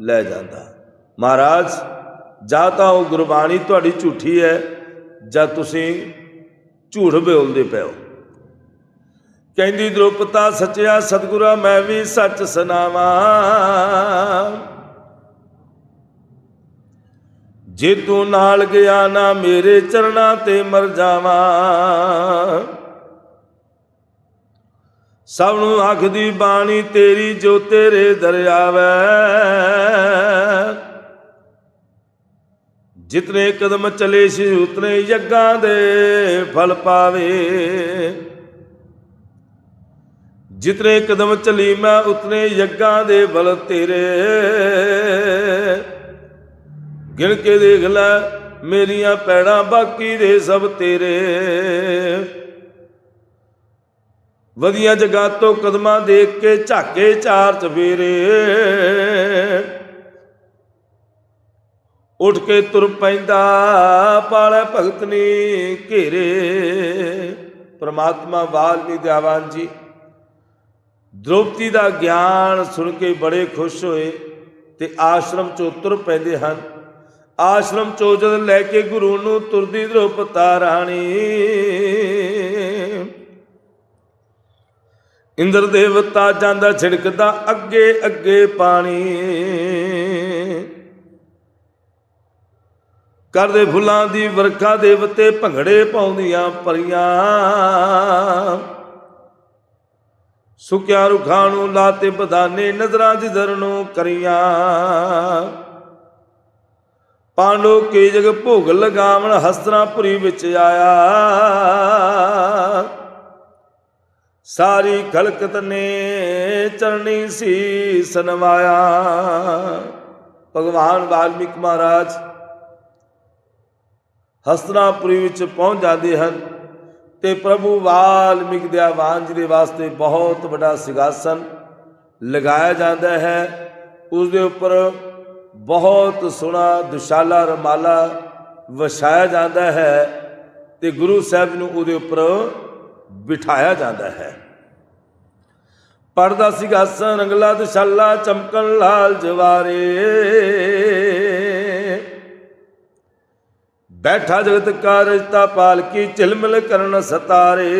ਲੈ ਜਾਂਦਾ। ਮਹਾਰਾਜ, ਜਾਂ ਤਾਂ ਉਹ ਗੁਰਬਾਣੀ ਤੁਹਾਡੀ ਝੂਠੀ ਹੈ, ਜਾਂ ਤੁਸੀਂ ਝੂਠ ਬੋਲਦੇ ਪਏ ਹੋ। ਕਹਿੰਦੀ ਦ੍ਰੋਪਤਾ, ਸੱਚਿਆ ਸਤਿਗੁਰਾ, ਮੈਂ ਵੀ ਸੱਚ ਸੁਣਾਵਾਂ। ਜੇ ਤੂੰ ਨਾਲ ਗਿਆ ਨਾ, ਮੇਰੇ ਚਰਨਾਂ ਤੇ ਮਰ ਜਾਵਾਂ। ਸਭ ਨੂੰ ਆਖਦੀ ਬਾਣੀ ਤੇਰੀ ਜੋ ਤੇਰੇ ਦਰਿਆਵੈ ਜਿਤਨੇ ਕਦਮ ਚਲੇ ਸੀ, ਉਤਨੇ ਯੱਗਾਂ ਦੇ ਫਲ ਪਾਵੇ। ਜਿਤਨੇ ਕਦਮ ਚਲੀ ਮੈਂ, ਉਤਨੇ ਯੱਗਾਂ ਦੇ ਬਲ ਤੇਰੇ। ਗਿਣ ਕੇ ਦੇਖ ਲੈ, ਮੇਰੀਆਂ ਪੈੜਾਂ ਬਾਕੀ ਦੇ ਸਭ ਤੇਰੇ। ਵਧੀਆ ਜਗ੍ਹਾ ਤੋਂ ਕਦਮਾਂ ਦੇਖ ਕੇ ਝਾਕੇ ਚਾਰ ਚਵੇਰੇ ਉੱਠ ਕੇ ਤੁਰ ਪੈਂਦਾ ਪਾਲੇ ਭਗਤਨੀ ਘੇਰੇ। ਪ੍ਰਮਾਤਮਾ ਵਾਲਮੀਕ ਦਿਆਵਾਨ ਜੀ। ਦ੍ਰੋਪਦੀ ਦਾ ਗਿਆਨ ਸੁਣ ਕੇ ਬੜੇ ਖੁਸ਼ ਹੋਏ ਤੇ ਆਸ਼ਰਮ ਚੋਂ ਤੁਰ ਪੈਂਦੇ ਹਨ। ਆਸ਼ਰਮ ਚੋਂ ਜਦ ਲੈ ਕੇ ਗੁਰੂ ਨੂੰ ਤੁਰਦੀ ਦ੍ਰੋਪਤਾ ਰਾਣੀ। ਇੰਦਰ ਦੇਵਤਾ ਜਾਂਦਾ ਛਿੜਕਦਾ ਅੱਗੇ ਅੱਗੇ ਪਾਣੀ। ਕਰਦੇ ਫੁੱਲਾਂ ਦੀ ਵਰਖਾ ਦੇਵਤੇ ਭੰਗੜੇ ਪਾਉਂਦੀਆਂ ਪਰੀਆਂ। ਸੁਕਿਆ ਰੁਖਾਂ ਨੂੰ ਲਾਤੇ ਬਦਾਨੇ ਨਜ਼ਰਾਂ ਜਿਦਰ ਨੂੰ ਕਰੀਆਂ। ਪਾਂਡੋ ਕੇ ਜਗ ਭੋਗ ਲਗਾਵਣ ਹਸਤਨਾਪੁਰੀ ਵਿੱਚ ਆਇਆ। ਸਾਰੀ ਖਲਕਤ ਨੇ ਚਰਣੀ ਸੀ ਸਨਵਾਇਆ ਭਗਵਾਨ ਵਾਲਮੀਕ ਮਹਾਰਾਜ ਹਸਤਨਾਪੁਰੀ ਵਿੱਚ ਪਹੁੰਚ ਜਾਂਦੇ ਹਨ ਤੇ ਪ੍ਰਭੂ ਵਾਲਮੀਕ ਦੇ ਆਵਾਨ ਜੀ ਦੇ ਵਾਸਤੇ ਬਹੁਤ ਵੱਡਾ ਸਿਗਾਸਨ ਲਗਾਇਆ ਜਾਂਦਾ ਹੈ। ਉਸ ਦੇ ਉੱਪਰ ਬਹੁਤ ਸੋਹਣਾ ਦੁਸ਼ਾਲਾ ਰਮਾਲਾ ਵਛਾਇਆ ਜਾਂਦਾ ਹੈ ਤੇ ਗੁਰੂ ਸਾਹਿਬ ਨੂੰ ਉਹਦੇ ਉੱਪਰ ਬਿਠਾਇਆ ਜਾਂਦਾ ਹੈ। ਪਰਦਾ ਸਿਗਾਸਨ ਰੰਗਲਾ ਦੁਸ਼ਾਲਾ, ਚਮਕਣ ਲਾਲ ਜਵਾਰੇ। ਬੈਠਾ ਜਗਤ ਕਾ ਪਾਲਕੀ, ਝਿਲਮਿਲ ਕਰਨ ਸਤਾਰੇ।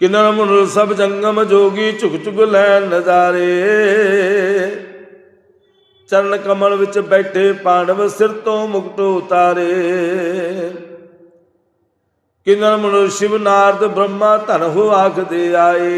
ਕਿਨਰ ਮੁਨ ਸਭ ਜੰਗਮ ਜੋਗੀ ਝੁਕ ਝੁਕ ਲੈ ਨਜ਼ਾਰੇ। ਚਰਨ ਕਮਲ ਵਿੱਚ ਬੈਠੇ ਪਾਂਡਵ ਸਿਰ ਤੋਂ ਮੁਕਟ ਉਤਾਰੇ। ਕਿਨਰ ਮੁਨ ਸ਼ਿਵ ਨਾਰਦ ਬ੍ਰਹਮਾ ਧਨ ਹੋ ਆਖਦੇ ਆਏ।